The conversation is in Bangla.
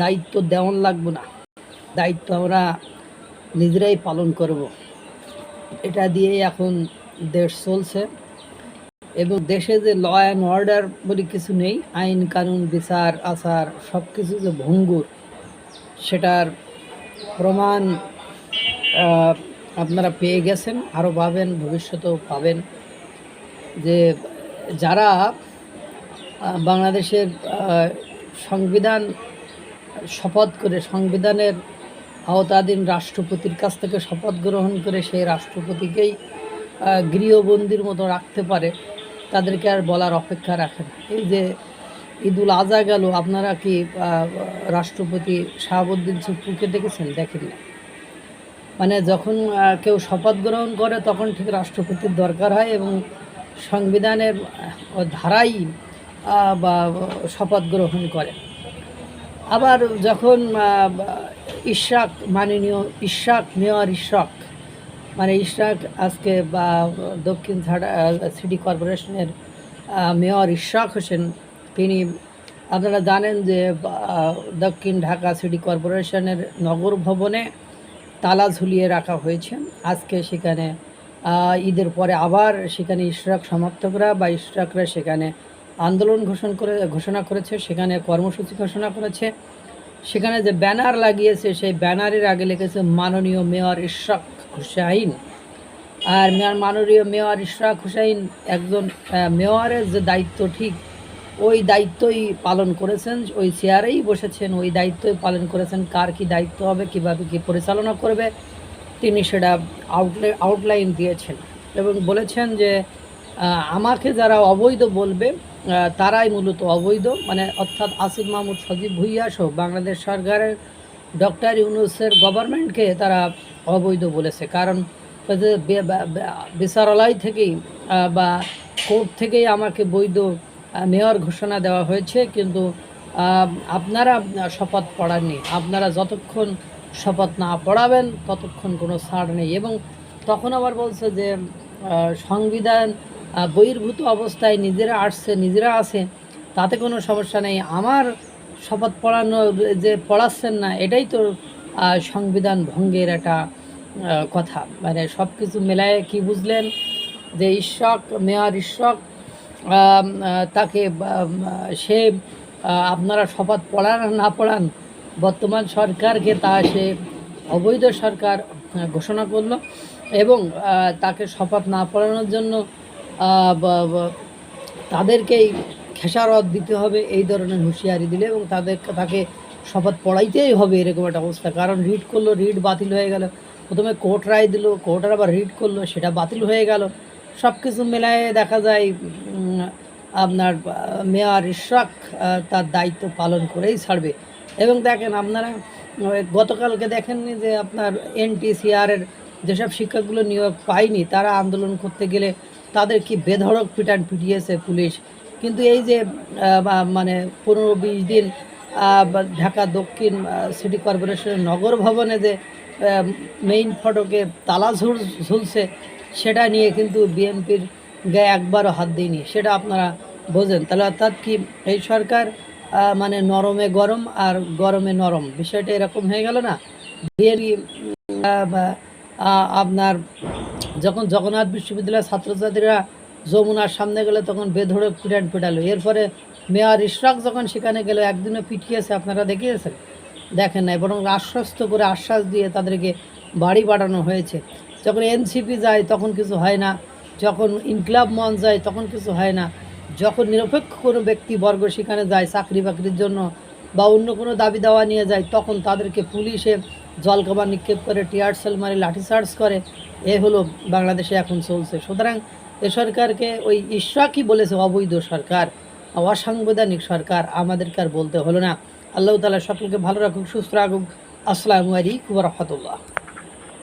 দায়িত্ব দেওয়ান লাগবে না। দায়িত্ব আমরা নিজেরাই পালন করব। এটা দিয়ে এখন দেশ চলছে এবং দেশে যে ল অ্যান্ড অর্ডার বলে কিছু নেই, আইন, কানুন, বিচার, আচার সব কিছু যে ভঙ্গুর, সেটার প্রমাণ আপনারা পেয়ে গেছেন আরও পাবেন, ভবিষ্যতেও পাবেন। যে যারা বাংলাদেশের সংবিধান শপথ করে, সংবিধানের আওতাধীন রাষ্ট্রপতির কাছ থেকে শপথ গ্রহণ করে সেই রাষ্ট্রপতিকেই গৃহবন্দির মতো রাখতে পারে, তাদেরকে আর বলার অপেক্ষা রাখে না। এই যে ঈদুল আজা গেল, আপনারা কি রাষ্ট্রপতি শাহাবুদ্দিন সুপ্পুকে দেখেছেন দেখেন না মানে যখন কেউ শপথ গ্রহণ করে, তখন ঠিক রাষ্ট্রপতির দরকার হয় এবং সংবিধানের ধারাই বা শপথ গ্রহণ করে। আবার যখন ইশাক মাননীয় ইশাক মেয়র ইশাক মানে ইশাক আজকে, বা দক্ষিণ সিটি কর্পোরেশনের মেয়র ইশাক হোসেন, তিনি, আপনারা জানেন যে দক্ষিণ ঢাকা সিটি কর্পোরেশনের নগর ভবনে তালা ঝুলিয়ে রাখা হয়েছে। আজকে সেখানে ঈদের পরে আবার সেখানে ইশরাক সমর্থকরা বা ইশরাকরা সেখানে আন্দোলন ঘোষণা করে, ঘোষণা করেছে, সেখানে কর্মসূচি ঘোষণা করেছে। সেখানে যে ব্যানার লাগিয়েছে, সেই ব্যানারের আগে লিখেছে, মাননীয় মেয়র ইশরাক হুসাইন। আর মেয়র মাননীয় মেয়র ইশরাক হুসাইন একজন মেয়রের যে দায়িত্ব, ঠিক ওই দায়িত্বই পালন করেছেন। ওই চেয়ারেই বসেছেন, ওই দায়িত্বই পালন করেছেন। কার কি দায়িত্ব হবে, কীভাবে কি পরিচালনা করবে, তিনি সেটা আউটলে আউটলাইন দিয়েছেন। এবং বলেছেন যে আমাকে যারা অবৈধ বলবে তারাই মূলত অবৈধ। মানে অর্থাৎ আসিফ মাহমুদ সজীব ভুইয়া সহ বাংলাদেশ সরকারের ডক্টর ইউনুসের গভর্নমেন্টকে তারা অবৈধ বলেছে। কারণ বিচারালয় থেকেই বা কোর্ট থেকেই আমাকে বৈধ মেয়র ঘোষণা দেওয়া হয়েছে। কিন্তু আপনারা শপথ পড়াননি। আপনারা যতক্ষণ শপথ না পড়াবেন, ততক্ষণ কোনো ছাড় নেই। এবং তখন আবার বলছে যে সংবিধান বহির্ভূত অবস্থায় নিজেরা আসছে, নিজেরা আছে, তাতে কোনো সমস্যা নেই। আমার শপথ পড়ানো, যে পড়াচ্ছেন না, এটাই তো সংবিধান ভঙ্গের একটা কথা। মানে সব কিছু মেলায় কি বুঝলেন? যে ঈশ্বক মেয়র ঈশ্বক তাকে সে আপনারা শপথ পড়ান না পড়ান, বর্তমান সরকারকে তা সে অবৈধ সরকার ঘোষণা করল এবং তাকে শপথ না পড়ানোর জন্য তাদেরকেই খেসারত দিতে হবে, এই ধরনের হুঁশিয়ারি দিলে এবং তাদের তাকে শপথ পড়াইতেই হবে এরকম একটা অবস্থা। কারণ রিড করল রিড বাতিল হয়ে গেল। প্রথমে কোর্ট রায় দিল কোর্টের আবার রিড করল, সেটা বাতিল হয়ে গেল। সব কিছু মেলায় দেখা যায় আপনার মেয়র ইশরাক তার দায়িত্ব পালন করেই ছাড়বে। এবং দেখেন আপনারা গতকালকে দেখেননি যে আপনার এনটিসিআরের যেসব শিক্ষকগুলো নিয়োগ পায়নি, তারা আন্দোলন করতে গেলে তাদের কি বেধড়ক পিটান পিটিয়েছে পুলিশ? কিন্তু এই যে মানে পনেরো বিশ দিন ঢাকা দক্ষিণ সিটি কর্পোরেশনের নগর ভবনে যে মেইন ফটকে তালা ঝুল, ঝুলছে, সেটা নিয়ে কিন্তু বিএনপির গায়ে একবারও হাত দিইনি সেটা আপনারা বোঝেন। তাহলে অর্থাৎ কি এই সরকার মানে নরমে গরম আর গরমে নরম? বিষয়টা এরকম হয়ে গেল না? বিএনপি আপনার যখন জগন্নাথ বিশ্ববিদ্যালয়ের ছাত্রছাত্রীরা যমুনার সামনে গেলে তখন বেধড়ক পিটান পিটালো। এরপরে মেয়র ইশরাক যখন সেখানে গেল, একদিনও পিটিয়েছে, আপনারা দেখিয়েছেন? দেখেন নাই, বরং আশ্বস্ত করে আশ্বাস দিয়ে তাদেরকে বাড়ি পাঠানো হয়েছে। যখন এনসিপি যায়, তখন কিছু হয় না। যখন ইনকলাব মন যায়, তখন কিছু হয় না। যখন নিরপেক্ষ কোনো ব্যক্তিবর্গ সেখানে যায় চাকরি বাকরির জন্য বা অন্য কোনো দাবি দাওয়া নিয়ে যায়, তখন তাদেরকে পুলিশে জলকাবার নিক্ষেপ করে, টিয়ার সেল লাঠি লাঠিচার্জ করে, এ হলো বাংলাদেশে এখন চলছে। সুতরাং এ সরকারকে ওই কি বলেছে, অবৈধ সরকার, অসাংবিধানিক সরকার, আমাদেরকে আর বলতে হলো না। আল্লাহ তালা সকলকে ভালো রাখুক, সুস্থ রাখুক। আসসালামু আলাইকুম রহমতুল্লাহ।